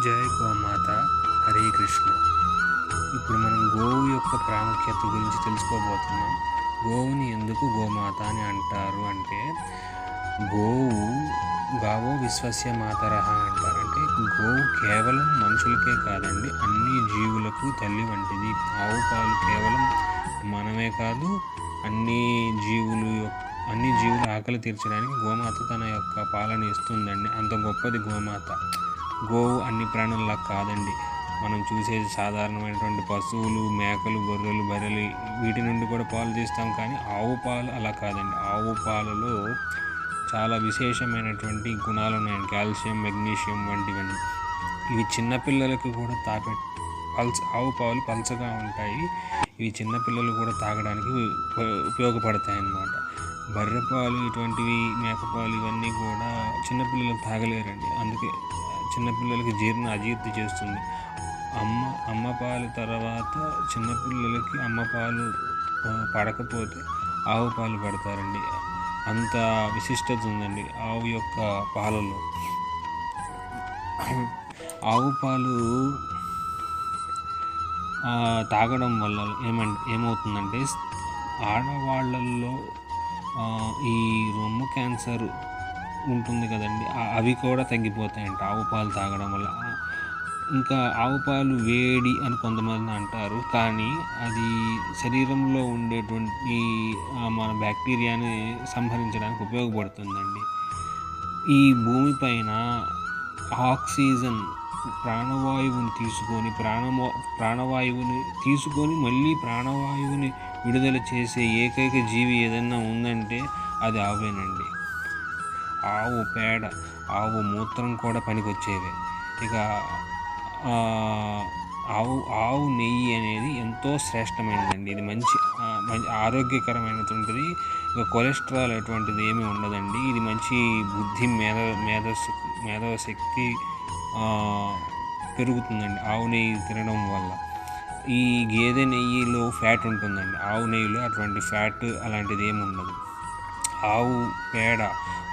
జయ గోమాత హరే కృష్ణ. ఇప్పుడు మనం గోవు యొక్క ప్రాముఖ్యత గురించి తెలుసుకోబోతున్నాం. గోవుని ఎందుకు గోమాత అని అంటారు అంటే గోవు గావో విశ్వస్య మాతరహ అంటారు. అంటే గోవు కేవలం మనుషులకే కాదండి అన్ని జీవులకు తల్లి వంటిది. ఆవు పాలు కేవలం మనమే కాదు అన్ని జీవులు యొక్క అన్ని జీవుల ఆకలి తీర్చడానికి గోమాత తన యొక్క పాలన ఇస్తుందండి. అంత గొప్పది గోమాత. గోవు అన్ని ప్రాణుల్లా కాదండి. మనం చూసేది సాధారణమైనటువంటి పశువులు మేకలు గొర్రెలు బర్రెలు వీటి నుండి కూడా పాలు తీస్తాం కానీ ఆవు పాలు అలా కాదండి. ఆవు పాలలో చాలా విశేషమైనటువంటి గుణాలు ఉన్నాయండి. కాల్షియం మెగ్నీషియం వంటివన్నీ. ఇవి చిన్నపిల్లలకు కూడా తాపె పల్చ ఆవు పాలు పల్చగా ఉంటాయి. ఇవి చిన్నపిల్లలు కూడా తాగడానికి ఉప- ఉపయోగపడతాయి అన్నమాట బర్రె పాలు ఇటువంటివి మేకపాలు ఇవన్నీ కూడా చిన్నపిల్లలు తాగలేరండి. అందుకే చిన్నపిల్లలకి జీర్ణ అజీర్తి చేస్తుంది. అమ్మ అమ్మ పాలు తర్వాత చిన్నపిల్లలకి అమ్మ పాలు పడకపోతే ఆవు పాలు పడతారండి. అంత విశిష్టత ఉందండి ఆవు యొక్క పాలలో. ఆవు పాలు తాగడం వల్ల ఏమంటే ఏమవుతుందంటే ఆడవాళ్ళల్లో ఈ రొమ్ము క్యాన్సర్ ఉంటుంది కదండి. అవి కూడా తగ్గిపోతాయంట. ఆవు పాలు తాగడం వల్ల. ఇంకా ఆవు పాలు వేడి అని కొంతమంది అంటారు. కానీ అది శరీరంలో ఉండేటువంటి మన బ్యాక్టీరియాని సంహరించడానికి ఉపయోగపడుతుందండి. ఈ భూమిపైన ఆక్సిజన్ ప్రాణవాయువుని తీసుకొని ప్రాణవా ప్రాణవాయువుని తీసుకొని మళ్ళీ ప్రాణవాయువుని విడుదల చేసే ఏకైక జీవి ఏదైనా ఉందంటే అది ఆవేనండి. ఆవు పేడ ఆవు మూత్రం కూడా పనికొచ్చేదే. ఇక ఆవు ఆవు నెయ్యి అనేది ఎంతో శ్రేష్టమైనదండి. ఇది మంచి మంచి ఆరోగ్యకరమైనటువంటిది. ఇక కొలెస్ట్రాల్ అటువంటిది ఏమీ ఉండదండి. ఇది మంచి బుద్ధి మేధ మేధస్సు మేధవ శక్తి పెరుగుతుందండి ఆవు నెయ్యి తినడం వల్ల. ఈ గేదె నెయ్యిలో ఫ్యాట్ ఉంటుందండి. ఆవు నెయ్యిలో అటువంటి ఫ్యాట్ అలాంటిది ఏమి ఉండదు. ఆవు పేడ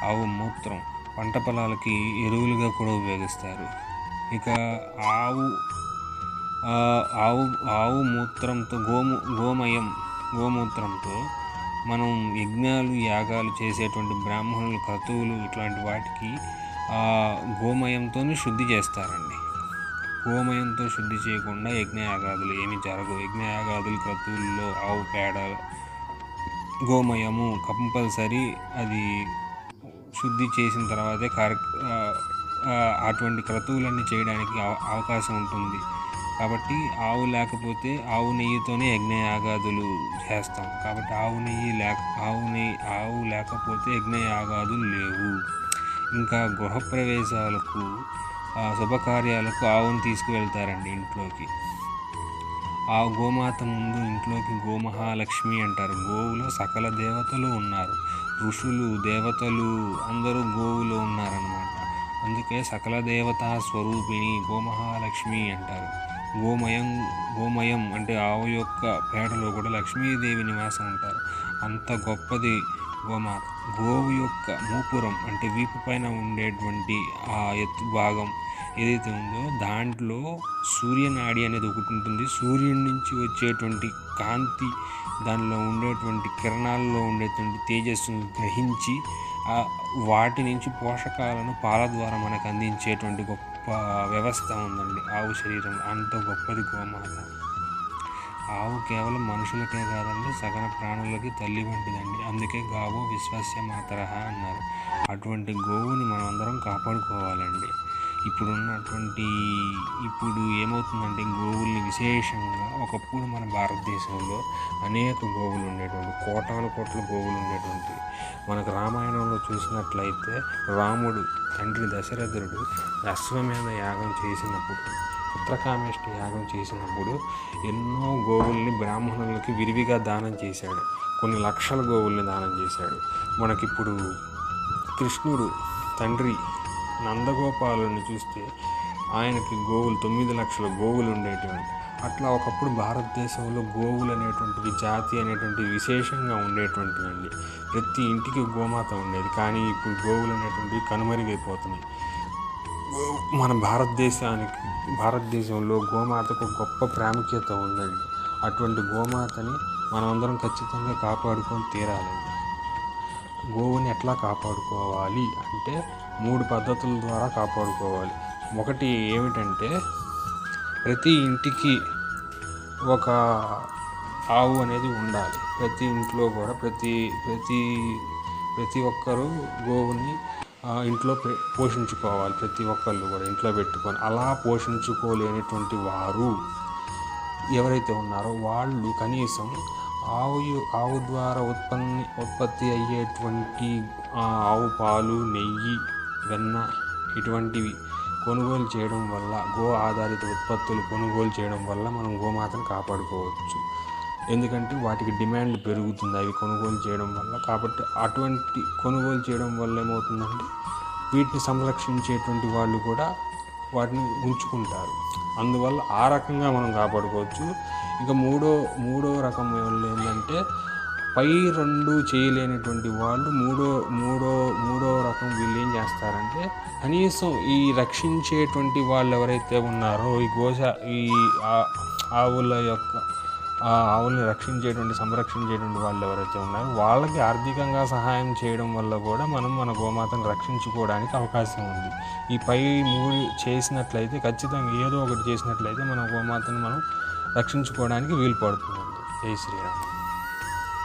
ఆవు మూత్రం పంట పొలాలకి ఎరువులుగా కూడా ఉపయోగిస్తారు. ఇక ఆవు ఆవు ఆవు మూత్రంతో గోము గోమయం గోమూత్రంతో మనం యజ్ఞాలు యాగాలు చేసేటువంటి బ్రాహ్మణులు క్రతువులు ఇట్లాంటి వాటికి ఆ గోమయంతో శుద్ధి చేస్తారండి. గోమయంతో శుద్ధి చేయకుండా యజ్ఞయాగాదులు ఏమి జరగవు. యజ్ఞయాగాదులు క్రతువుల్లో ఆవు పేడ గోమయము కంపల్సరీ అది శుద్ధి చేసిన తర్వాతే కార్య అటువంటి క్రతువులన్నీ చేయడానికి అవ- అవకాశం ఉంటుంది. కాబట్టి ఆవు లేకపోతే ఆవు నెయ్యితోనే యజ్ఞయాగాదులు చేస్తాం. కాబట్టి ఆవు నెయ్యి లేక ఆవు నెయ్యి ఆవు లేకపోతే యజ్ఞయాగాదులు లేవు. ఇంకా గృహప్రవేశాలకు శుభకార్యాలకు ఆవును తీసుకువెళ్తారండి ఇంట్లోకి. ఆ గోమాత ముందు ఇంట్లోకి గోమహాలక్ష్మి అంటారు. గోవులో సకల దేవతలు ఉన్నారు. ఋషులు దేవతలు అందరూ గోవులో ఉన్నారనమాట అందుకే సకల దేవతా స్వరూపిణి గోమహాలక్ష్మి అంటారు. గోమయం గోమయం అంటే ఆవు యొక్క పేడలో కూడా లక్ష్మీదేవి నివాసం ఉంటారు. అంత గొప్పది గోమాత. గోవు యొక్క మూపురం అంటే వీపు పైన ఉండేటువంటి ఆ ఎత్తు భాగం ఏదైతే ఉందో దాంట్లో సూర్యనాడి అనేది ఒకటి ఉంటుంది. సూర్యుడి నుంచి వచ్చేటువంటి కాంతి దానిలో ఉండేటువంటి కిరణాల్లో ఉండేటువంటి తేజస్సును గ్రహించి ఆ వాటి నుంచి పోషకాలను పాల ద్వారా మనకు అందించేటువంటి గొప్ప వ్యవస్థ ఉందండి. ఆవు శరీరం అంత గొప్పది గోమాత. ఆవు కేవలం మనుషులకే కాదండి సగన ప్రాణులకి తల్లి వంటిదండి. అందుకే గావు విశ్వాస్య మాతరహ అన్నారు. అటువంటి గోవుని మనం అందరం ఇప్పుడు ఇప్పుడున్నటువంటి ఇప్పుడు ఏమవుతుందంటే గోవుల్ని విశేషంగా ఒకప్పుడు మన భారతదేశంలో అనేక గోవులు ఉండేటువంటి కోటాను కోట్ల గోవులు ఉండేటువంటి. మనకు రామాయణంలో చూసినట్లయితే రాముడు తండ్రి దశరథుడు అశ్వమేధ యాగం చేసినప్పుడు పుత్రకామేష్ట యాగం చేసినప్పుడు ఎన్నో గోవుల్ని బ్రాహ్మణులకి విరివిగా దానం చేశాడు. కొన్ని లక్షల గోవుల్ని దానం చేశాడు. మనకిప్పుడు కృష్ణుడు తండ్రి నందగోపాలుని చూస్తే ఆయనకి గోవులు తొమ్మిది లక్షల గోవులు ఉండేటువంటి. అట్లా ఒకప్పుడు భారతదేశంలో గోవులు అనేటువంటివి జాతి అనేటువంటివి విశేషంగా ఉండేటువంటివండి. ప్రతి ఇంటికి గోమాత ఉండేది. కానీ ఇప్పుడు గోవులు అనేటువంటివి కనుమరుగైపోతున్నాయి. మన భారతదేశానికి భారతదేశంలో గోమాతకు గొప్ప ప్రాముఖ్యత ఉందండి. అటువంటి గోమాతని మనమందరం ఖచ్చితంగా కాపాడుకొని తీరాలండి. గోవుని ఎట్లా కాపాడుకోవాలి అంటే మూడు పద్ధతుల ద్వారా కాపాడుకోవాలి. ఒకటి ఏమిటంటే ప్రతి ఇంటికి ఒక ఆవు అనేది ఉండాలి. ప్రతి ఇంట్లో కూడా ప్రతి ప్రతి ప్రతి ఒక్కరూ గోవుని ఇంట్లో పె- పోషించుకోవాలి. ప్రతి ఒక్కళ్ళు కూడా ఇంట్లో పెట్టుకొని అలా పోషించుకోలేనటువంటి వారు ఎవరైతే ఉన్నారో వాళ్ళు కనీసం ఆవు ఆవు ద్వారా ఉత్పత్తి ఉత్పత్తి అయ్యేటువంటి ఆవు పాలు నెయ్యి వెన్న ఇటువంటివి కొనుగోలు చేయడం వల్ల గో ఆధారిత ఉత్పత్తులు కొనుగోలు చేయడం వల్ల మనం గోమాతను కాపాడుకోవచ్చు. ఎందుకంటే వాటికి డిమాండ్ పెరుగుతుంది. అవి కొనుగోలు చేయడం వల్ల కాబట్టి అటువంటి కొనుగోలు చేయడం వల్ల ఏమవుతుందంటే వీటిని సంరక్షించేటువంటి వాళ్ళు కూడా వాటిని ఉంచుకుంటారు. అందువల్ల ఆ రకంగా మనం కాపాడుకోవచ్చు. ఇంకా మూడో మూడో రకం వాళ్ళు ఏంటంటే పై రెండు చేయలేనటువంటి వాళ్ళు మూడో మూడో మూడో రకం వీళ్ళు ఏం చేస్తారంటే కనీసం ఈ రక్షించేటువంటి వాళ్ళు ఎవరైతే ఉన్నారో ఈ గోశ ఈ ఆ- ఆవుల యొక్క ఆ ఆవుల్ని రక్షించేటువంటి సంరక్షించేటువంటి వాళ్ళు ఎవరైతే ఉన్నారో వాళ్ళకి ఆర్థికంగా సహాయం చేయడం వల్ల కూడా మనం మన గోమాతను రక్షించుకోవడానికి అవకాశం ఉంది. ఈ పై మూడు చేసినట్లయితే ఖచ్చితంగా ఏదో ఒకటి చేసినట్లయితే మన గోమాతను మనం రక్షించుకోవడానికి వీలు పడుతుంది జై శ్రీరామ్.